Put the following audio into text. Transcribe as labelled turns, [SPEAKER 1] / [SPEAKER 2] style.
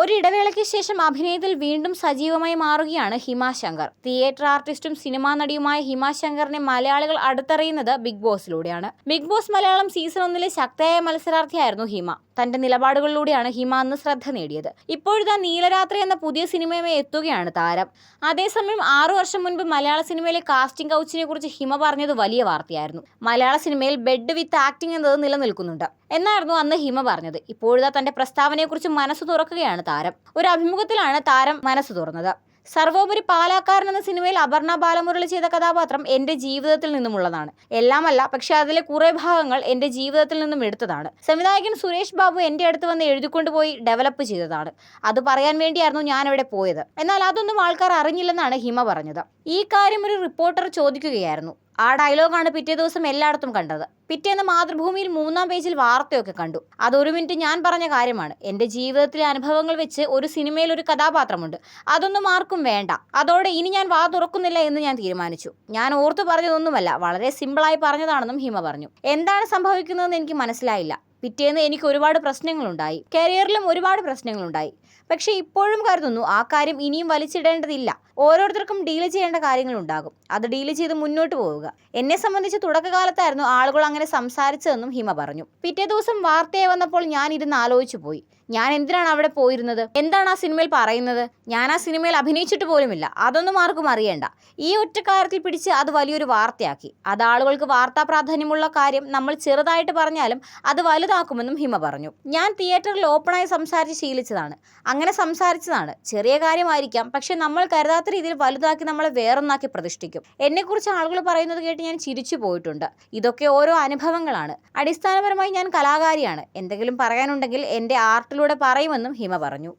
[SPEAKER 1] ഒരിടവേളയ്ക്ക് ശേഷം അഭിനയത്തിൽ വീണ്ടും സജീവമായി മാറുകയാണ് ഹിമ ശങ്കർ. തിയേറ്റർ ആർട്ടിസ്റ്റും സിനിമാ നടിയുമായ ഹിമ ശങ്കറിനെ മലയാളികൾ അടുത്തറിയുന്നത് ബിഗ് ബോസിലൂടെയാണ്. ബിഗ് ബോസ് മലയാളം സീസൺ ഒന്നിലെ ശക്തയായ മത്സരാർത്ഥിയായിരുന്നു ഹിമ. തന്റെ നിലപാടുകളിലൂടെയാണ് ഹിമ അന്ന് ശ്രദ്ധ നേടിയത്. ഇപ്പോഴിതാ നീലരാത്രി എന്ന പുതിയ സിനിമയുമായി എത്തുകയാണ് താരം. അതേസമയം ആറു വർഷം മുൻപ് മലയാള സിനിമയിലെ കാസ്റ്റിംഗ് കൗച്ചിനെ കുറിച്ച് ഹിമ പറഞ്ഞത് വലിയ വാർത്തയായിരുന്നു. മലയാള സിനിമയിൽ ബെഡ് വിത്ത് ആക്ടിംഗ് എന്നത് നിലനിൽക്കുന്നുണ്ട്. എന്നായിരുന്നു അന്ന് ഹിമ പറഞ്ഞത്. ഇപ്പോഴിതാ തന്റെ പ്രസ്താവനയെക്കുറിച്ച് മനസ്സ് തുറക്കുകയാണ് താരം. ഒരു അഭിമുഖത്തിലാണ് താരം മനസ്സ് തുറന്നത്. സർവോപരി പാലാക്കാരൻ എന്ന സിനിമയിൽ അപർണ ബാലമുരളി ചെയ്ത കഥാപാത്രം എന്റെ ജീവിതത്തിൽ നിന്നുമുള്ളതാണ്. എല്ലാമല്ല പക്ഷെ അതിലെ കുറെ ഭാഗങ്ങൾ എന്റെ ജീവിതത്തിൽ നിന്നും എടുത്തതാണ്. സംവിധായകൻ സുരേഷ് ബാബു എന്റെ അടുത്ത് വന്ന് എഴുതിക്കൊണ്ടുപോയി ഡെവലപ്പ് ചെയ്തതാണ്. അത് പറയാൻ വേണ്ടിയായിരുന്നു ഞാൻ ഇവിടെ പോയത്. എന്നാൽ അതൊന്നും ആൾക്കാർ അറിഞ്ഞില്ലെന്നാണ് ഹിമ പറഞ്ഞത്. ഈ കാര്യം ഒരു റിപ്പോർട്ടർ ചോദിക്കുകയായിരുന്നു. ആ ഡയലോഗാണ് പിറ്റേ ദിവസം എല്ലായിടത്തും കണ്ടത്. പിറ്റേന്ന് മാതൃഭൂമിയിൽ മൂന്നാം പേജിൽ വാർത്തയൊക്കെ കണ്ടു. അതൊരു മിനിറ്റ് ഞാൻ പറഞ്ഞ കാര്യമാണ്. എന്റെ ജീവിതത്തിലെ അനുഭവങ്ങൾ വെച്ച് ഒരു സിനിമയിൽ ഒരു കഥാപാത്രമുണ്ട്. അതൊന്നും ആർക്കും വേണ്ട. അതോടെ ഇനി ഞാൻ വാ തുറക്കുന്നില്ല എന്ന് ഞാൻ തീരുമാനിച്ചു. ഞാൻ ഓർത്തു പറഞ്ഞതൊന്നുമല്ല. വളരെ സിമ്പിളായി പറഞ്ഞതാണെന്നും ഹിമ പറഞ്ഞു. എന്താണ് സംഭവിക്കുന്നതെന്ന് എനിക്ക് മനസ്സിലായില്ല. പിറ്റേന്ന് എനിക്ക് ഒരുപാട് പ്രശ്നങ്ങളുണ്ടായി. കരിയറിലും ഒരുപാട് പ്രശ്നങ്ങളുണ്ടായി. പക്ഷേ ഇപ്പോഴും കരുതുന്നു ആ കാര്യം ഇനിയും വലിച്ചിടേണ്ടതില്ല. ഓരോരുത്തർക്കും ഡീൽ ചെയ്യേണ്ട കാര്യങ്ങളുണ്ടാകും. അത് ഡീൽ ചെയ്ത് മുന്നോട്ട് പോവുക. എന്നെ സംബന്ധിച്ച് തുടക്കകാലത്തായിരുന്നു ആളുകൾ അങ്ങനെ സംസാരിച്ചതെന്നും ഹിമ പറഞ്ഞു. പിറ്റേ ദിവസം വാർത്തയെ വന്നപ്പോൾ ഞാൻ ഇരുന്ന് ആലോചിച്ചു പോയി. ഞാൻ എന്തിനാണ് അവിടെ പോയിരുന്നത്? എന്താണ് ആ സിനിമയിൽ പറയുന്നത്? ഞാൻ ആ സിനിമയിൽ അഭിനയിച്ചിട്ട് പോലുമില്ല. അതൊന്നും ആർക്കും അറിയേണ്ട. ഈ ഒറ്റക്കാരത്തിൽ പിടിച്ച് അത് വലിയൊരു വാർത്തയാക്കി. അത് ആളുകൾക്ക് വാർത്താ പ്രാധാന്യമുള്ള കാര്യം നമ്മൾ ചെറുതായിട്ട് പറഞ്ഞാലും അത് വലുതാക്കുമെന്നും ഹിമ പറഞ്ഞു. ഞാൻ തിയേറ്ററിൽ ഓപ്പണായി സംസാരിച്ച് ശീലിച്ചതാണ്. അങ്ങനെ സംസാരിച്ചതാണ്. ചെറിയ കാര്യമായിരിക്കാം. പക്ഷെ നമ്മൾ കരുതാത്ത രീതിയിൽ വലുതാക്കി നമ്മളെ വേറൊന്നാക്കി പ്രതിഷ്ഠിക്കും. എന്നെക്കുറിച്ച് ആളുകൾ പറയുന്നത് കേട്ട് ഞാൻ ചിരിച്ചു പോയിട്ടുണ്ട്. ഇതൊക്കെ ഓരോ അനുഭവങ്ങളാണ്. അടിസ്ഥാനപരമായി ഞാൻ കലാകാരിയാണ്. എന്തെങ്കിലും പറയാനുണ്ടെങ്കിൽ എന്റെ ആർട്ടിലൂടെ പറയുമെന്നും ഹിമ പറഞ്ഞു.